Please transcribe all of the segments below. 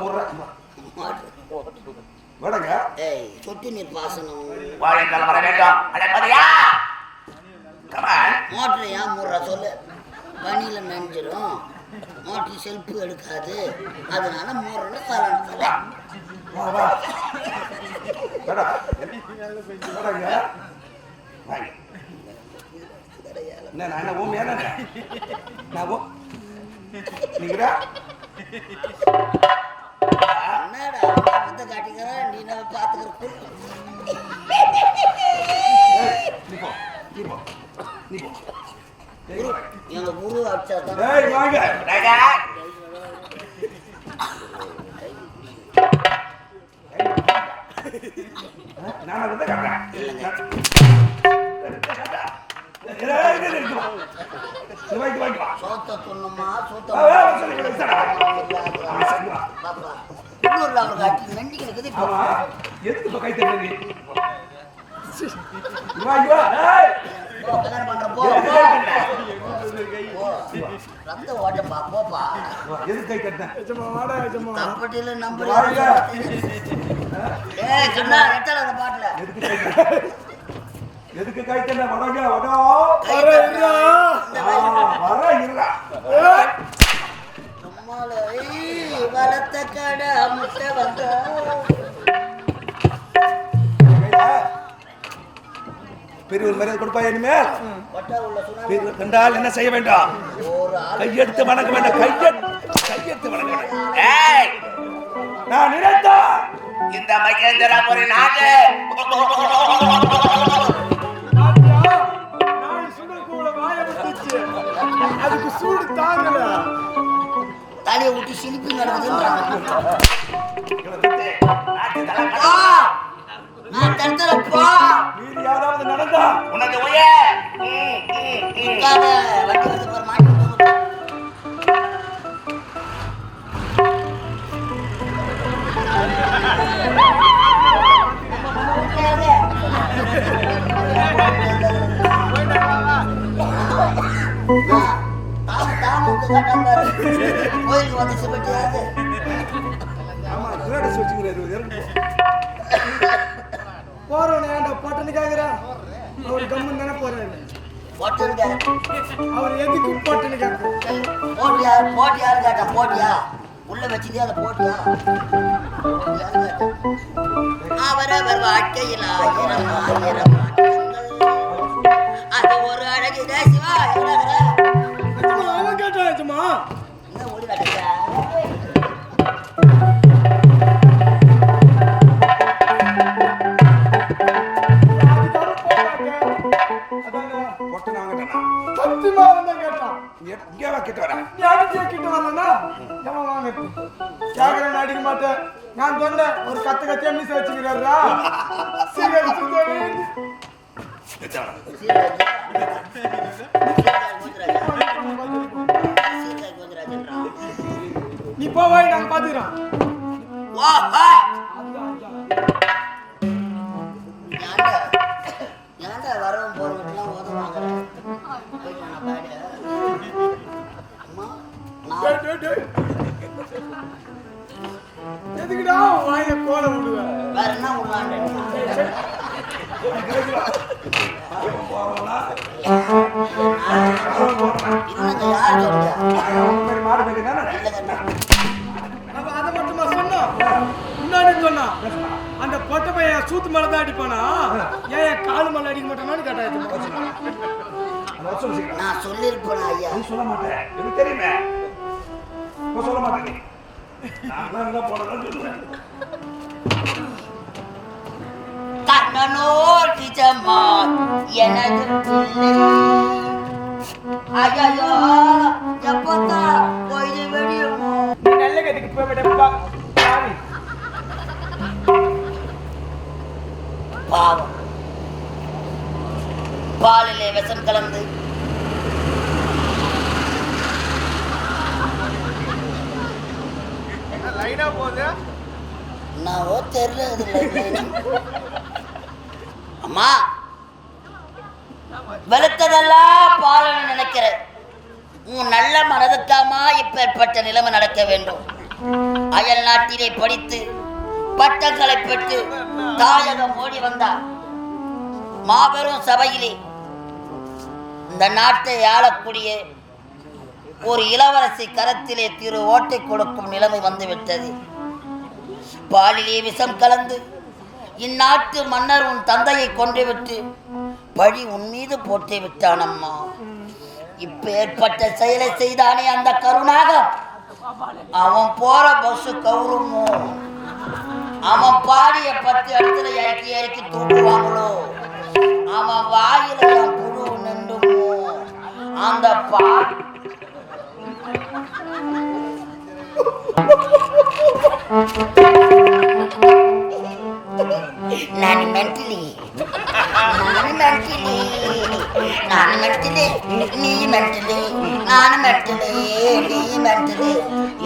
வா. மாட்டு. வாடங்க. ஏய் சொட்டு நீர் பாசனம் வாழைக்கால் வர வேண்டும். அடப்பதியா? Come on. மோட்டர் ஏன் மூடுற சொல்லு பனியில் நனைஞ்சிரும் மோட்டர் செல்ஃபு எடுக்காது அதனால. வாடங்க. வாங்க. என்ன, நான்? எங்க குரு அடிச்சா தான் ஏய், வாங்க. நான் தான் காட்டுறேன். சோத்த துண்ணுமா சோத்த உள்ளூர்ல அவர் காட்டி நண்டிக்கு இருக்குது இப்போ ஆமா, எதுக்கு இப்ப கை தட்டுற நீ? இங்க வா, இங்க வா. ஏய், போ கல்யாணம் பண்ற போ எதுக்கு போ. கை தட்டுற? போ ரத்த ஓட்டப்பா போப்பா வா, எதுக்கு கை தட்டுற? தப்பட்டில நம்பர் வாங்க. ஏய் சொன்னா ரெட்டல அந்த பாட்டுல எதுக்கு கை தட்டுற? எதுக்கு கை தட்டுற? வடங்க, வடா. வர. நம்மால ஏய், வளர்த்த கடை முட்டை வந்த? பெரியவர் மரியாதை கொடுப்பா இனிமேல் கண்டால் என்ன செய்ய வேண்டாம் கையெடுத்து வணங்க வேண்டாம் கையெடுத்து கையெடுத்து வணங்க வேண்டாம் நான் நினைத்தா இந்த மகேந்திரபுரி நாட்டு அதுக்கு சூடு தாங்கல. தலையை விட்டு சிலிப்பி யாராவது நடந்தா? உனக்கு உய. வண்டி வந்து மாட்டி விட்டு கோயிலுக்கு வந்து சிமெண்ட் ஆமா கிரேடஸ் வச்சுக்கிறாரு போறவன ஏன்டா பட்டனு அவர் கம்மன் தானே போறாரு அவர் எதுக்கு பட்டனு கேட்க போட்டியா போட்டியாரு கேட்டா போட்டியா உள்ள வச்சுதே அதை போட்டியா போட்டியான்னு கேட்டேன். அவரவர் வாழ்க்கையில் ஆயிரம் ஆயிரம் ஒரு கத்த கத்தியா மீச வச்சுக்கிறாரா. நீ போவாய் நாங்க பாத்துக்கிறோம். மட்டுமா சொன்னோம் முன்னாடி கவுத்து மேல தான் அடிப்பானா? ஏன் காலு மேல அடிக்க மாட்டானான்னு கேட்டா அந்த வருஷம் வச்சுக்கலாம் நான் சொல்லியிருப்பேன் ஐயா. நீ சொல்ல மாட்டேன் எனக்கு தெரியுமே. சொல்ல மாட்டேன் நான் என்ன போனதான் சொல்லுவேன். கண்ணனோர் நிஜமா எனது பிள்ளை ஐயோ எப்பத்தா பொய்து வெடியுமோ நல்ல கதைக்கு போய் விடப்பா பாவம் பாலிலே விஷம் கலந்து என்னவோ தெரியல. அம்மா வெளுத்ததெல்லாம் பாலன்னு நினைக்கிற உன் நல்ல மனதுக்காமா இப்பேற்பட்ட நிலைமை நடக்க வேண்டும். அயல் நாட்டிலே படித்து பட்டங்களை பெற்று தாயகம் ஓடி வந்தார். மாபெரும் சபையிலே இந்த நாட்டை ஆளக்கூடிய ஒரு இளவரசி கரத்திலே திரு ஓட்டை கொடுக்கும் நிலைமை வந்துவிட்டது. பாலிலே விஷம் கலந்து இந்நாட்டு மன்னர் உன் தந்தையை கொன்றுவிட்டு பழி உன் மீது போட்டு விட்டான் அம்மா இப்பேற்பட்ட செயலை செய்தானே அந்த கருணாக அவன் போற பஸ் கவுருமோ? அவன் பாடிய பத்து இடத்துல இறக்கி இறக்கி தூக்குவாங்களோ? அவன் வாயில புழு நின்றுமோ? அந்த பா நான் நான் மென்டலி நீ மென்டலி நான் மென்டலி நீ மென்டலி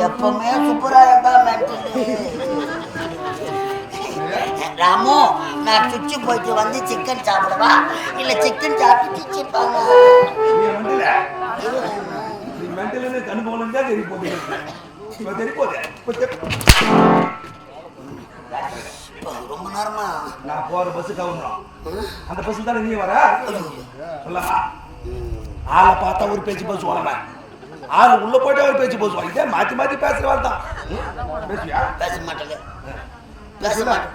எப்பவுமே சூப்பராக தான் மென்டலி ராமு நான் சுச்சு போயிட்டு வந்து சிக்கன் சாப்பிடவா? இல்ல சிக்கன் சாப்பிட்டு சிப்பாங்க நீ மெண்டல நீ மெண்டல்னு கண்ணு போகணும் தான் தெரிய போகுது இப்ப தெரிய போகுது இப்ப தெரி- ரொம்ப நேரமா? நான் போற பஸ் கவர்றோம் அந்த பஸ் தானே நீ வர? சொல்லமா ஆளை பார்த்தா ஒரு பேச்சு பேசுவாங்க ஆள் உள்ள போயிட்டா ஒரு பேச்சு பேசுவாங்க இதே மாத்தி மாத்தி பேசுறவாள் தான். ம்? பேசுவியா பேச மாட்டேங்க பேச மாட்டேன்.